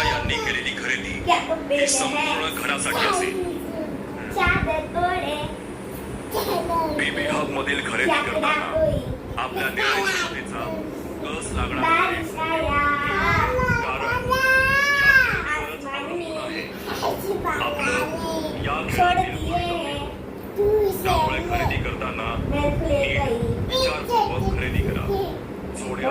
माता यांनी केलेली खरेदी ही संपूर्ण घरासाठी असेल. हब मधील खरेदी करताना आपल्या निर्णयक्षमतेचा कस लागणार खरेदी करताना खरेदी करा. थोड्या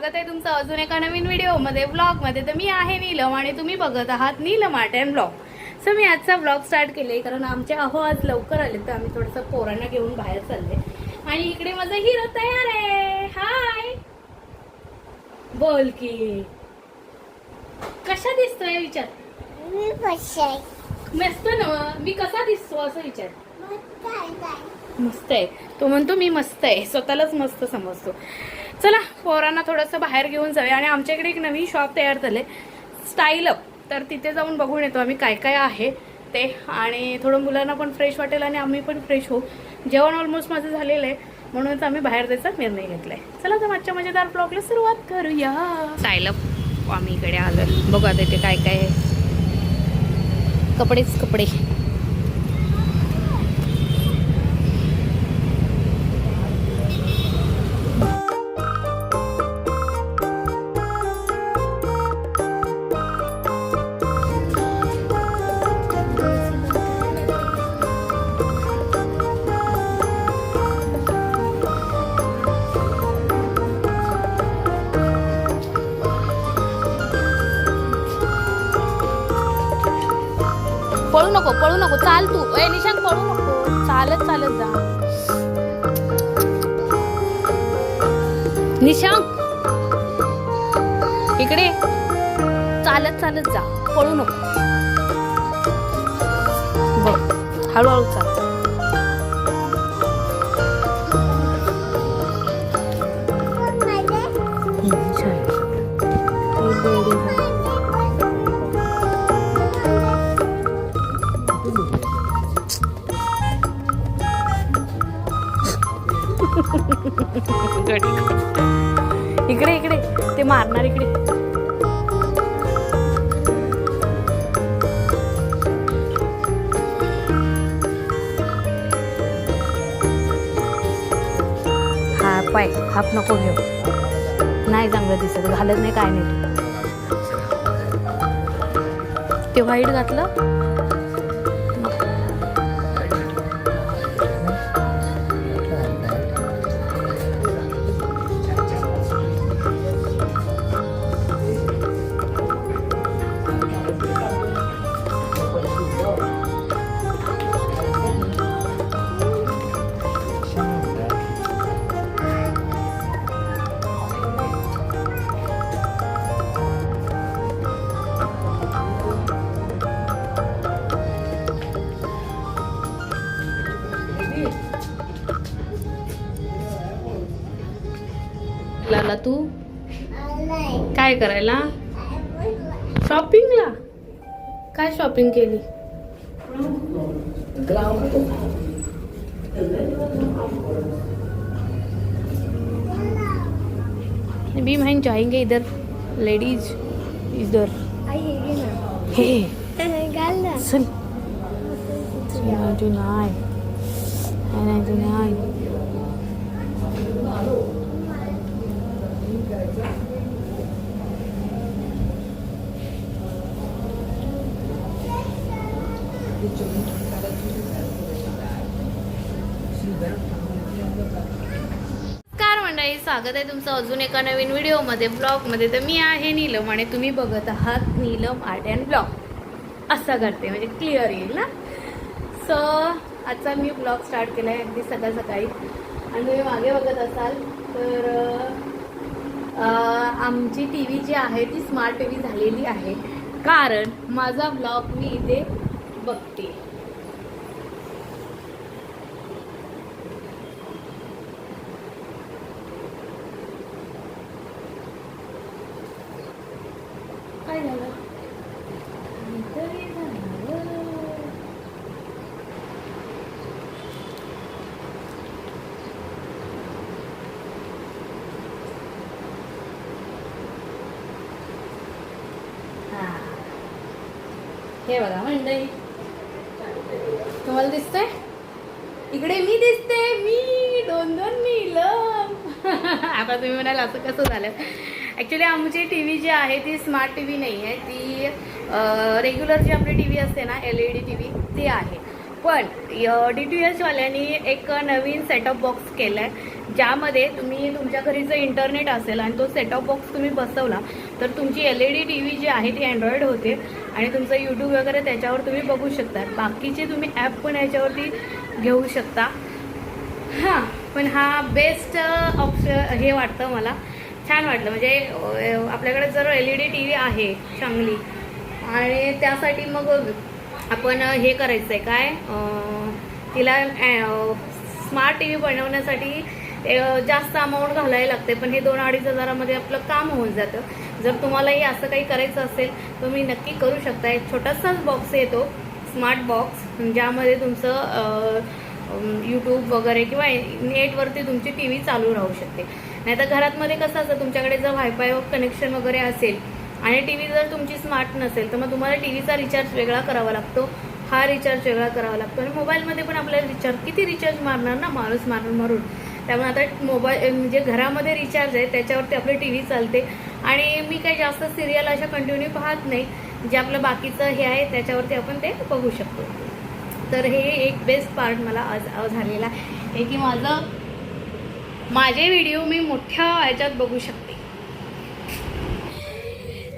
स्वागत आहे तुमचं अजून एका नवीन व्हिडिओमध्ये ब्लॉगमध्ये तर मी आहे नीलम आणि तुम्ही बघत आहात Neelam art and blog. So मी आजचा ब्लॉग स्टार्ट केले कारण आमचे अहो आज लवकर आले तर आम्ही थोडंसं पोरांना घेऊन बाहेर चालले. आणि इकडे माझा हिरो तयार आहे. हाय बोल की. कशा दिसतोय विचार? मस्त ना? मी कसा दिसतो असं विचार? मस्त आहे. तो म्हणतो मी मस्त आहे. स्वतःलाच मस्त समजतो. चला पोरांना थोडंसं बाहेर घेऊन जाऊया. आणि आमच्या इकडे एक नवीन शॉप तयार झाले स्टाईल अप तर तिथे जाऊन बघून येतो आम्ही काय काय आहे ते. आणि थोडं मुलांना पण फ्रेश वाटेल आणि आम्ही पण फ्रेश होऊ. जेवण ऑलमोस्ट माझं झालेलं आहे. म्हणूनच आम्ही बाहेर जायचा निर्णय घेतलाय. चला तर मागच्या मजेदार ब्लॉगला सुरुवात करूया. स्टाईल अप आम्ही इकडे आलो बघू आता इथे काय काय आहे. कपडेच कपडे. चाल तू. ए निशांत पडू नको. चालत चालत जा. निशांक इकडे. चालत चालत जा. पळू नको. बघ हळूहळू चाल. इकडे. इकडे ते मारणार इकडे. हा पाय हाप नको घेऊ. नाही चांगलं दिसत घालत नाही काय नाही. ते व्हाईट घातलं. शॉपिंग केली. भी हम जाएंगे इधर. लेडीज इधर. सन. 99 99 नमस्कार मंडळी स्वागत आहे तुमचं अजून एका नवीन व्हिडिओमध्ये ब्लॉगमध्ये. तर मी आहे नीलम आणि तुम्ही बघत आहात नीलम आर्ट अँड ब्लॉग. असं करते म्हणजे क्लिअर येईल ना? सो आजचा मी ब्लॉग स्टार्ट केला आहे अगदी सकाळ सकाळी. आणि तुम्ही मागे बघत असाल तर आमची टी व्ही जी आहे ती स्मार्ट टी व्ही झालेली आहे. कारण माझा ब्लॉग मी इथे बघते काय झालं काहीतरी झालं. हा. हे बघा मंडळी तुम्हाला दिसतंय? इकडे मी दिसते मी दोन दोन मी आता तुम्ही म्हणाल असं कसं झालं? ॲक्च्युली आमची टी व्ही जी आहे ती स्मार्ट टी व्ही नाही आहे. ती रेग्युलर जी आपली टी व्ही असते ना L E D T V ती आहे. पण डी टी एचवाल्यांनी एक नवीन सेटअप बॉक्स केला आहे ज्यामध्ये तुम्ही तुमच्या घरी जर इंटरनेट असेल आणि तो सेटअप बॉक्स तुम्ही बसवला तर तुमची L E D T V जी आहे ती अँड्रॉइड होते आणि तुमचं यूट्यूब वगैरे त्याच्यावर तुम्ही बघू शकता. बाकीचे तुम्ही ॲप पण याच्यावरती घेऊ शकता. हां पण हा बेस्ट ऑप्शन हे वाटतं मला. छान वाटलं. म्हणजे आपल्याकडे जर L E D T V आहे चांगली आणि त्यासाठी मग आपण हे करायचं आहे काय तिला स्मार्ट टी व्ही बनवण्यासाठी जास्त अमाऊंट घालायला लागते. पण हे दोन अडीच हजारामध्ये आपलं काम होऊन जातं. जर तुम्हालाही असं काही करायचं असेल तुम्ही नक्की करू शकता एक छोटासाच बॉक्स येतो स्मार्ट बॉक्स ज्यामध्ये तुमचं यूट्यूब वगैरे किंवा नेटवरती तुमची टी व्ही चालू राहू शकते. नाही तर घरातमध्ये कसं असतं तुमच्याकडे जर वायफाय कनेक्शन वगैरे असेल आणि टी व्ही जर तुमची स्मार्ट नसेल तर मग तुम्हाला टी व्हीचा रिचार्ज वेगळा करावा लागतो. हा रिचार्ज वेगळा करावा लागतो. आणि मोबाईलमध्ये पण आपल्याला रिचार्ज किती रिचार्ज मारणार ना? माणूस मारून मारून. त्यामुळे आता मोबाईल म्हणजे घरामध्ये रिचार्ज आहे त्याच्यावरती आपली टी व्ही चालते. आणि मी काही जास्त सिरियल अशा कंटिन्यू पाहत नाही. जे आपलं बाकीचं हे आहे त्याच्यावरती आपण ते बघू शकतो. तर हे एक बेस्ट पार्ट मला आज झालेला आहे. की माझं माझे व्हिडिओ मी मोठ्या याच्यात बघू शकते.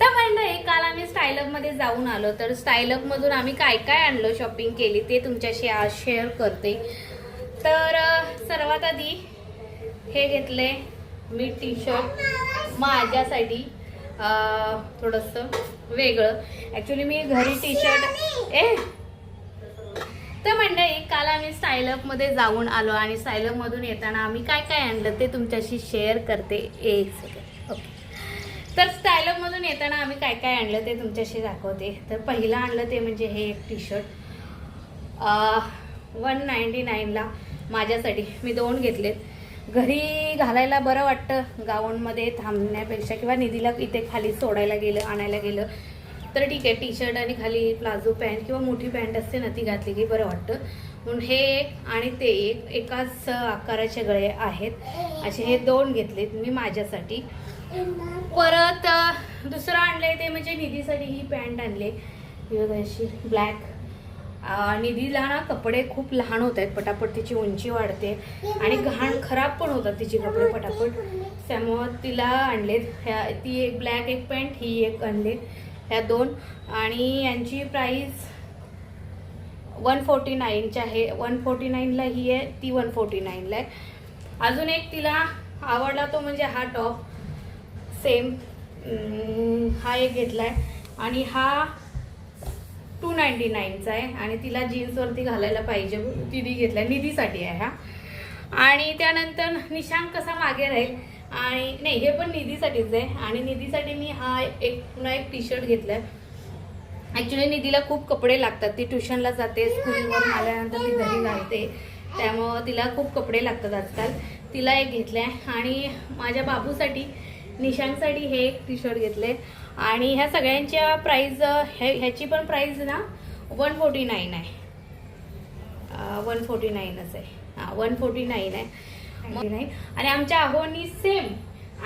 तर म्हणजे मंडळी काल आम्ही स्टायलअपमध्ये जाऊन आलो. तर स्टायलअपमधून आम्ही काय काय आणलं शॉपिंग केली ते तुमच्याशी आज शेअर करते. तर सर्वात आधी हे घेतले मी टी शर्ट माझ्यासाठी थोडंसं वेगळं. ॲक्च्युली मी घरी टी शर्ट ए! तर मंडळी काल आम्ही स्टायलअपमध्ये जाऊन आलो आणि स्टाईलअपमधून येताना आम्ही काय काय आणलं ते तुमच्याशी शेअर करते. एक सेकंड ओके तर स्टायलअपमधून येताना आम्ही काय काय आणलं ते तुमच्याशी दाखवते. तर पहिलं आणलं ते म्हणजे हे एक टी शर्ट वन नाईन्टी नाईनला माझ्यासाठी. मी दोन घेतलेत. घरी घालायला बरं वाटतं. गाऊनमध्ये थांबण्यापेक्षा किंवा निधीला इथे खाली सोडायला गेलं आणायला गेलं तर ठीक आहे. टी शर्ट आणि खाली प्लाझो पॅन्ट किंवा मोठी पॅन्ट असते ना ती घातली की बरं वाटतं. म्हणून हे एक आणि ते एक एकाच आकाराचे गळे आहेत. असे हे दोन घेतलेत मी माझ्यासाठी. परत दुसरं आणलं ते म्हणजे निधीसाठी ही पॅन्ट आणले. ही अशी ब्लॅक निधीला ना कपडे खूप लहान होत आहेत पटापट तिची उंची वाढते. आणि घाण खराब पण होतात तिचे कपडे पटापट. त्यामुळं तिला आणलेत. ह्या ती एक ब्लॅक एक पॅन्ट ही एक आणले ह्या दोन. आणि यांची प्राईस वन फोर्टी नाईनची आहे. वन फोर्टी नाईनला ही आहे ती वन फोर्टी नाईनला आहे. अजून एक तिला आवडला तो म्हणजे हा टॉप सेम हा एक घेतला आहे आणि हा टू नाईन्टी नाईनचा आहे. आणि तिला जीन्सवरती घालायला पाहिजे तिने घेतला निधीसाठी आहे हा. आणि त्यानंतर निशांक कसा मागे राहील? आणि नाही हे पण निधीसाठीच आहे. आणि निधीसाठी मी हा एक पुन्हा एक टी शर्ट घेतला आहे ॲक्च्युली निधीला खूप कपडे लागतात. ती ट्युशनला जाते स्कूलवर आल्यानंतर ती घरी घालते त्यामुळं तिला खूप कपडे लागतात आजकाल. तिला एक घेतलं आहे आणि माझ्या बाबूसाठी निशांकसाठी हे एक टी शर्ट घेतले आणि ह्या सगळ्यांच्या प्राईज हे ह्याची पण प्राईज ना वन फोर्टी नाईन आहे. वन फोर्टी नाईनच आहे. हां वन फोर्टी नाईन आहे नाही आणि आमच्या आहोनी सेम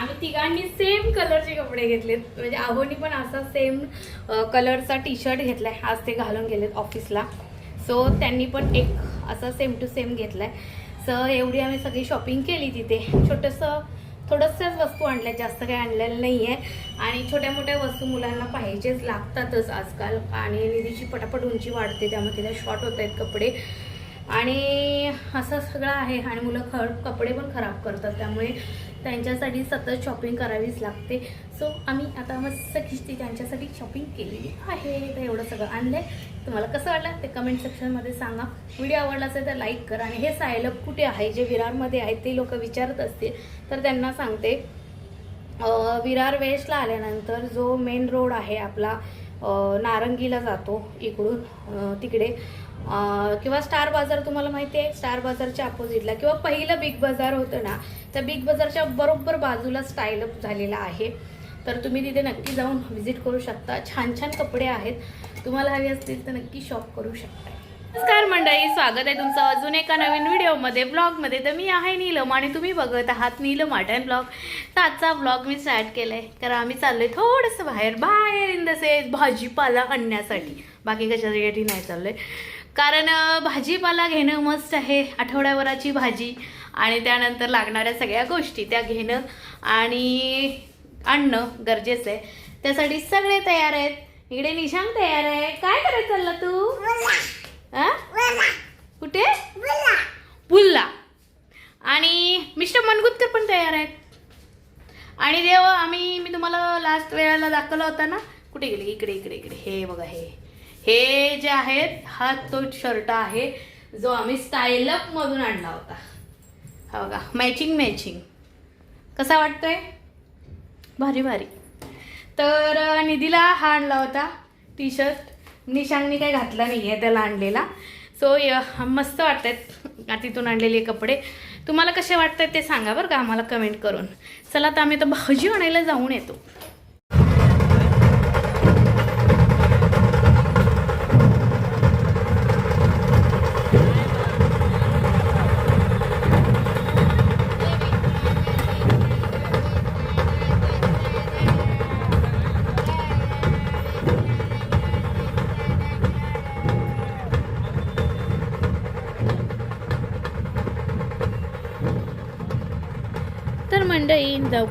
आम्ही तिघांनी सेम कलरचे कपडे घेतलेत. म्हणजे आहोनी पण असा सेम कलरचा टी शर्ट घेतलाय. आज ते घालून गेलेत ऑफिसला सो त्यांनी पण एक असा सेम टू सेम घेतलाय. सो एवढी आम्ही सगळी शॉपिंग केली तिथे. छोटंसं थोडंसंच वस्तू आणल्या जास्त काही आणलेलं नाही आहे आणि छोट्या मोठ्या वस्तू मुलांना पाहिजेच लागतातच आजकाल. आणि निधीची पटापट उंची वाढते त्यामुळे तिला शॉर्ट होत आहेत कपडे. आणि असं सगळं आहे. आणि मुलं ख कपडे पण खराब करतात. त्यामुळे त्यांच्यासाठी सतत शॉपिंग करावीच लागते. सो आम्ही आता मस्त किस्ती त्यांच्यासाठी शॉपिंग केलेली आहे. तर एवढं सगळं आणलं आहे तुम्हाला कसं वाटलं ते कमेंट सेक्शनमध्ये सांगा. व्हिडिओ आवडला असेल तर लाईक करा आणि हे सायलब कुठे आहे? जे विरारमध्ये आहे ते लोक विचारत असतील तर त्यांना सांगते. विरार वेस्टला आल्यानंतर जो मेन रोड आहे आपला नारंगीला जातो इकडून तिकडे. किंवा स्टार बाजार तुम्हाला माहिती आहे स्टार बाजारच्या अपोजिटला किंवा पहिलं बिग बाजार होतं ना त्या बिग बाजारच्या बरोबर बाजूला स्टायलअप झालेला आहे. तर तुम्ही तिथे नक्की जाऊन व्हिजिट करू शकता. छान छान कपडे आहेत. तुम्हाला हवी असतील तर नक्की शॉप करू शकता. नमस्कार मंडळी स्वागत आहे तुमचं अजून एका नवीन व्हिडिओमध्ये. ब्लॉगमध्ये तर मी आहे नीलम आणि तुम्ही बघत आहात नीलम आर्ट अँड ब्लॉग तर आजचा ब्लॉग मी स्टार्ट आहे कारण आम्ही चाललो आहे थोडंसं बाहेर. बाहेर इन द सेन्स भाजीपाला आणण्यासाठी. बाकी कशासाठी नाही चाललोय. कारण भाजीपाला घेणं मस्त आहे. आठवड्याभराची भाजी आणि त्यानंतर लागणाऱ्या सगळ्या गोष्टी त्या घेणं आणि आणणं गरजेचं आहे. त्यासाठी सगळे तयार आहेत. इकडे निशांग तयार आहे. काय करायचं चालला तू? आ? कुठे? पुल्ला आणि मिस्टर मनगुत्कर पण तयार आहेत. आणि देव आम्ही मी तुम्हाला लास्ट वेळेला दाखवला होता ना कुठे गेले? इकडे इकडे इकडे. हे बघा हे. हे जे आहेत हा तो शर्ट आहे जो आम्ही स्टाईलअप मधून आणला होता. हा बघा मॅचिंग मॅचिंग कसा वाटतोय? भारी भारी. तर निधीला हा आणला होता टी शर्ट निशांनी काही घातला नाही आहे त्याला आणलेला. सो मस्त वाटत आहेत तिथून आणलेले कपडे. तुम्हाला कसे वाटतात ते सांगा बरं का आम्हाला कमेंट करून. चला तर आम्ही तर भाजी आणायला जाऊन येतो.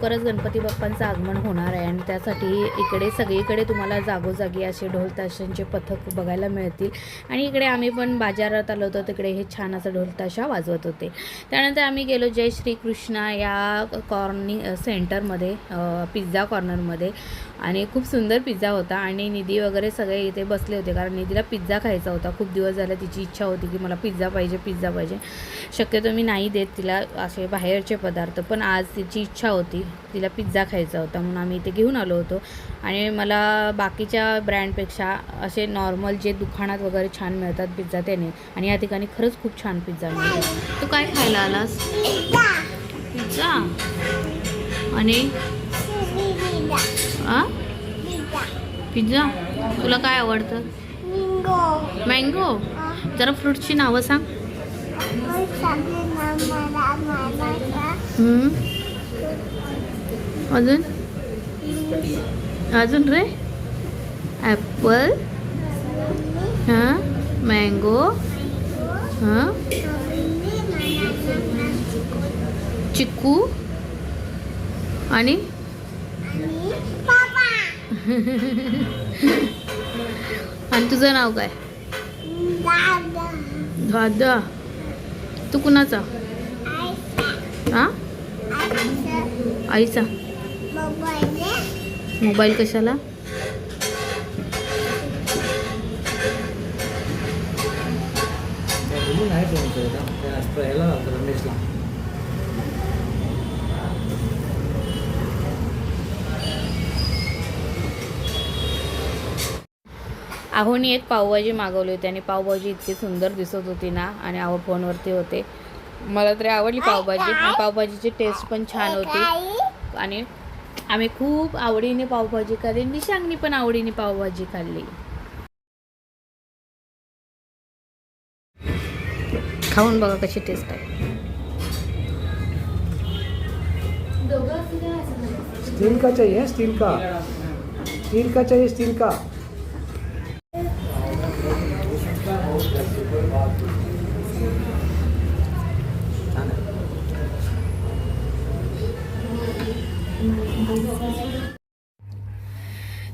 लवकरच गणपती बाप्पांचं आगमन होणार आहे आणि त्यासाठी इकडे सगळीकडे तुम्हाला जागोजागी असे ढोलताशांचे पथक बघायला मिळतील. आणि इकडे आम्ही पण बाजारात आलो होतो तिकडे हे छान असं ढोलताशा वाजवत होते. त्यानंतर आम्ही गेलो जय श्रीकृष्णा या कॉर्नी सेंटरमध्ये पिझ्झा कॉर्नरमध्ये आणि खूप सुंदर पिझ्झा होता आणि निधी वगैरे सगळे इथे बसले होते कारण निधीला पिझ्झा खायचा होता. खूप दिवस झाले तिची इच्छा होती की मला पिझ्झा पाहिजे पिझ्झा पाहिजे. शक्यतो मी नाही देत तिला असे बाहेरचे पदार्थ पण आज तिची इच्छा होती तिला पिझ्झा खायचा होता म्हणून आम्ही इथे घेऊन आलो होतो. आणि मला बाकीच्या ब्रँडपेक्षा असे नॉर्मल जे दुकानात वगैरे छान मिळतात पिझ्झा त्याने आणि या ठिकाणी खरंच खूप छान पिझ्झा मिळतो. तू काय खायला आलास? पिझ्झा. आणि? आ पिझ्झा तुला काय आवडतं? मँगो जरा फ्रूटची नावं सांग. अजून? अजून रे? ॲपल हां? मँगो हां? चिक्कू आणि? आणि तुझं नाव काय? दादा तू कुणाचा? हा? आईचा. मोबाईल कशाला? रमेशला. आहोनी एक पावभाजी मागवली होती आणि पावभाजी इतकी सुंदर दिसत होती ना आणि आहो फोनवरती होते. मला तरी आवडली पावभाजी आणि पावभाजीची टेस्ट पण छान होती. आणि आम्ही खूप आवडीने पावभाजी खाल्ली निशांगनी पण आवडीने पावभाजी खाल्ली. खाऊन बघा कशी टेस्ट आहे. स्टील का चाहिए स्टील का स्टील का चाहिए स्टील का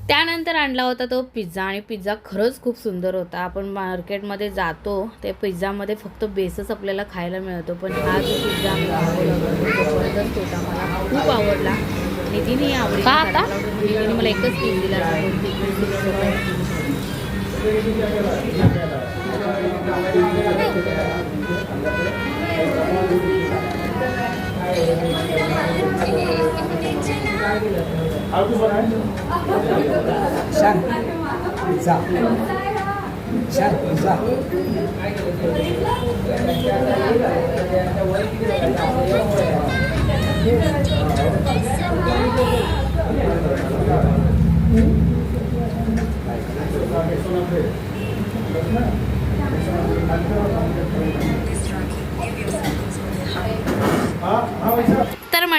त्यानंतर आणला होता तो पिझ्झा आणि पिझ्झा खरंच खूप सुंदर होता. आपण मार्केटमध्ये जातो ते पिझ्झामध्ये फक्त बेसच आपल्याला खायला मिळतो. पण हा जो पिझ्झा जबरदस्त होता. मला खूप आवडला. नितीने आवडला का आता? नितीने मला एकच पीस दिला. दोन तीन piece दिले. शान पिझ्झा शान पिझ्झा तर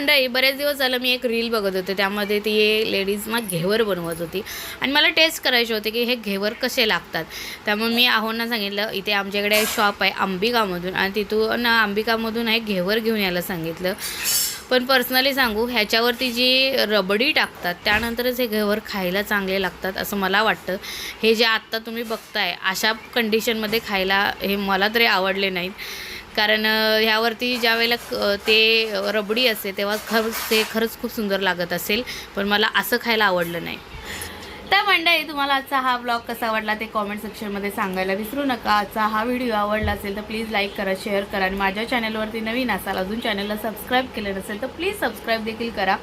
मंडळी बरेच दिवस झालं मी एक रील बघत होते. त्यामध्ये ती लेडीज मग घेवर बनवत होती. आणि मला टेस्ट करायचे होते की हे घेवर कसे लागतात. त्यामुळे मी आहोंना सांगितलं इथे आमच्याकडे शॉप आहे अंबिकामधून. आणि तिथून अंबिकामधून हे घेवर घेऊन यायला सांगितलं. पण पर्सनली सांगू ह्याच्यावरती जी रबडी टाकतात त्यानंतरच हे घेवर खायला चांगले लागतात असं मला वाटतं. हे जे आत्ता तुम्ही बघताय अशा कंडिशनमध्ये खायला हे मला तरी आवडले नाहीत. कारण ह्यावरती ज्या वेळेला क- ते रबडी असते तेव्हा खरंच ते खरंच खूप सुंदर लागत असेल पण मला असं खायला आवडलं नाही. तर मंडळी तुम्हाला आजचा हा ब्लॉग कसा आवडला ते कॉमेंट सेक्शनमध्ये सांगायला विसरू नका. आजचा हा व्हिडिओ आवडला असेल तर प्लीज लाईक करा शेअर करा आणि माझ्या चॅनलवरती नवीन असाल अजून चॅनलला सबस्क्राईब केलं नसेल तर प्लीज सबस्क्राईब देखील करा.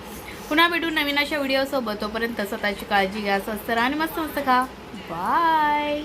पुन्हा भेटू नवीन अशा व्हिडिओसोबत तोपर्यंत स्वतःची काळजी घ्या स्वस्त राहा आणि मस्त मस्त खा. बाय